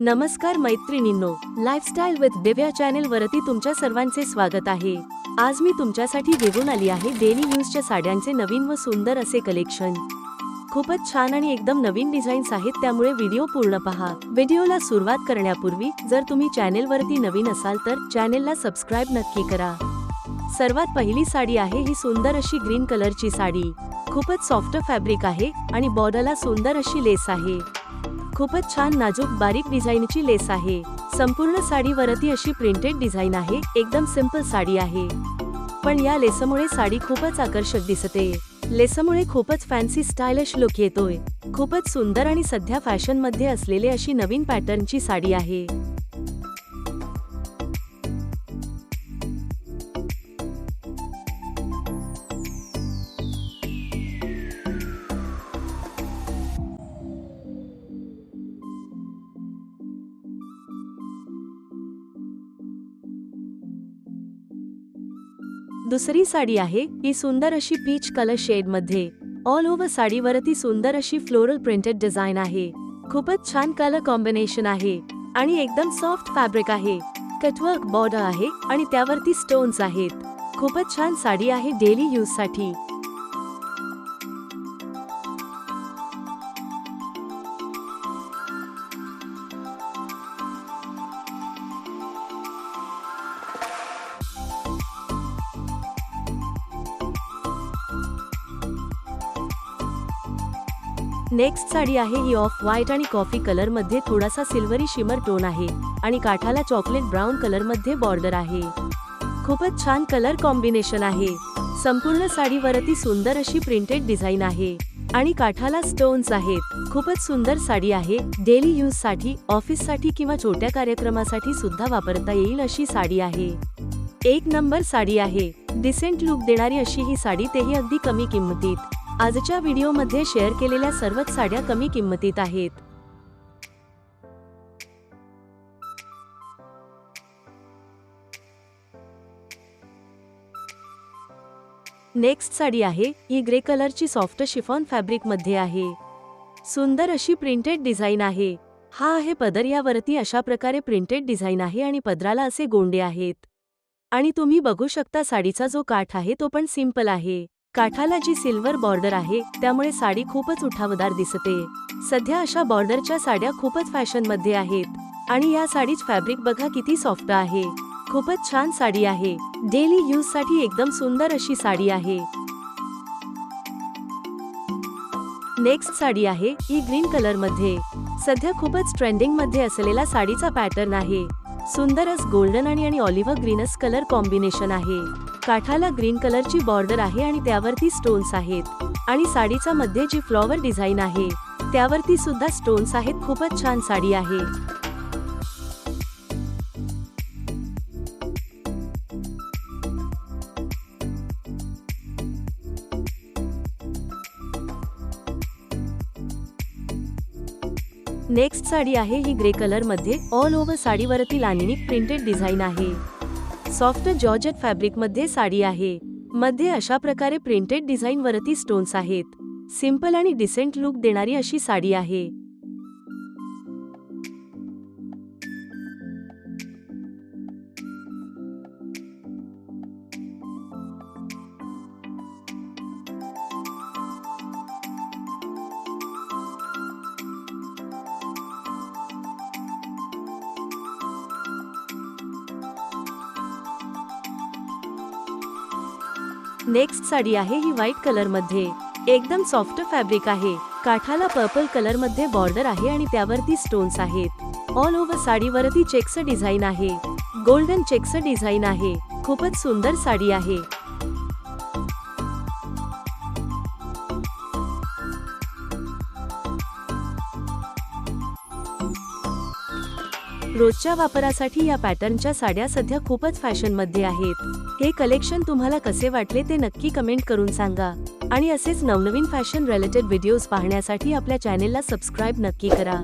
नमस्कार मैत्रिणींनो lifestyle with Divya channel वरती तुमच्या सर्वांचे स्वागत आहे. आज मी तुमच्यासाठी घेऊन आली आहे डेली न्यूजच्या साड्यांचे नवीन व सुंदर असे कलेक्शन खूपच छान आणि एकदम नवीन डिझाईन्स आहेत त्यामुळे व्हिडिओ पूर्ण पहा. व्हिडिओला सुरुवात करण्यापूर्वी जर तुम्ही चॅनेलवरती नवीन असाल तर चॅनेलला सबस्क्राईब नक्की करा. सर्वात पहिली साडी आहे ही सुंदर अशी ग्रीन कलरची साडी. खूपच सॉफ्ट फॅब्रिक आहे आणि बॉर्डरला सुंदर अशी लेस आहे. खूपच छान नाजूक बारीक डिझाईनची लेस आहे. संपूर्ण साडीवरती अशी प्रिंटेड डिझाईन आहे. एकदम सिंपल साडी आहे. पण या लेसमुळे साडी खूपच आकर्षक दिसते. लेसमुळे खूपच फॅन्सी स्टायलिश लुक येतोय. खूपच सुंदर आणि सध्या फॅशनमध्ये असलेले अशी नवीन पॅटर्नची साडी आहे. दुसरी साडी आहे ही सुंदर अशी पीच कलर शेडमध्ये. ऑल ओव्हर साडीवरती सुंदर अशी फ्लोरल प्रिंटेड डिझाईन आहे. खूपच छान कलर कॉम्बिनेशन आहे. आणि एकदम सॉफ्ट फॅब्रिक आहे. कटवर्क बॉर्डर आहे आणि त्यावरती स्टोन्स आहेत. खूपच छान साडी आहे डेली यूजसाठी. नेक्स्ट साडी आहे ही ऑफ व्हाईट आणि कॉफी कलरमध्ये थोडासा सिल्वरी शिमर टोन आहे आणि काठाला चॉकलेट ब्राऊन कलरमध्ये बॉर्डर आहे. खूपच छान कलर कॉम्बिनेशन आहे. संपूर्ण साडीवरती सुंदर अशी प्रिंटेड डिझाईन आहे आणि काठाला स्टोन्स आहेत. खूपच सुंदर साडी आहे. डेली यूजसाठी ऑफिससाठी किंवा छोट्या कार्यक्रमासाठी सुद्धा वापरता येईल अशी साडी आहे. एक नंबर साडी आहे. डिसेंट लुक देणारी अशी ही साडी तेही अगदी कमी किंमतीत. आजच्या व्हिडिओमध्ये शेअर केलेल्या सर्वच साड्या कमी किंमतीत आहेत. नेक्स्ट साडी आहे ही ग्रे कलरची सॉफ्ट शिफॉन फॅब्रिकमध्ये आहे. सुंदर अशी प्रिंटेड डिझाईन आहे. हा आहे पदर यावरती अशा प्रकारे प्रिंटेड डिझाईन आहे आणि पदराला असे गोंडे आहेत. आणि तुम्ही बघू शकता साडीचा जो काठ आहे तो पण सिंपल आहे. काठाला जी सिल्वर बॉर्डर आहे त्यामुळे साडी खूपच उठावदार दिसते. सध्या अशा बॉर्डरच्या साड्या खूपच फॅशनमध्ये आहेत. आणि या साडीच फॅब्रिक बघा किती सॉफ्ट आहे. खूपच छान साडी आहे. डेली यूजसाठी एकदम सुंदर अशी साडी आहे. नेक्स्ट साडी आहे ही ग्रीन कलरमध्ये सध्या खूपच ट्रेंडिंगमध्ये असलेला साडीचा पॅटर्न आहे. सुंदरच गोल्डन आणि आणि ऑलिव्ह ग्रीनस कलर कॉम्बिनेशन आहे. काठाला ग्रीन कलरची बॉर्डर आहे आणि त्यावरती स्टोन्स आहेत. आणि साडीचा मध्ये जी फ्लॉवर डिझाईन आहे त्यावरती सुद्धा स्टोन्स आहेत. खूपच छान साडी आहे. नेक्स्ट साडी आहे ही ग्रे कलरमध्ये ऑल ओव्हर साडीवरती लानिनिक प्रिंटेड डिझाईन आहे. सॉफ्ट जॉर्जेट फॅब्रिकमध्ये साडी आहे. मध्ये अशा प्रकारे प्रिंटेड डिझाईन वरती स्टोन्स आहेत. सिंपल आणि डिसेंट लुक देणारी अशी साडी आहे. नेक्स्ट साडी आहे ही व्हाईट कलरमध्ये एकदम सॉफ्ट फॅब्रिक आहे. काठाला पर्पल कलरमध्ये बॉर्डर आहे आणि त्यावरती स्टोन्स आहेत. ऑल ओव्हर साडीवरती चेक्स डिझाईन आहे. गोल्डन चेक्स डिझाईन आहे. खूपच सुंदर साडी आहे. रोजच्या वापरासाठी या पॅटर्नच्या साड्या सध्या खूपच फॅशनमध्ये आहेत. हे कलेक्शन तुम्हाला कसे वाटले ते नक्की कमेंट करून सांगा. आणि असेच नवनवीन फॅशन रिलेटेड व्हिडिओज पाहण्यासाठी आपल्या चॅनेलला सबस्क्राईब नक्की करा.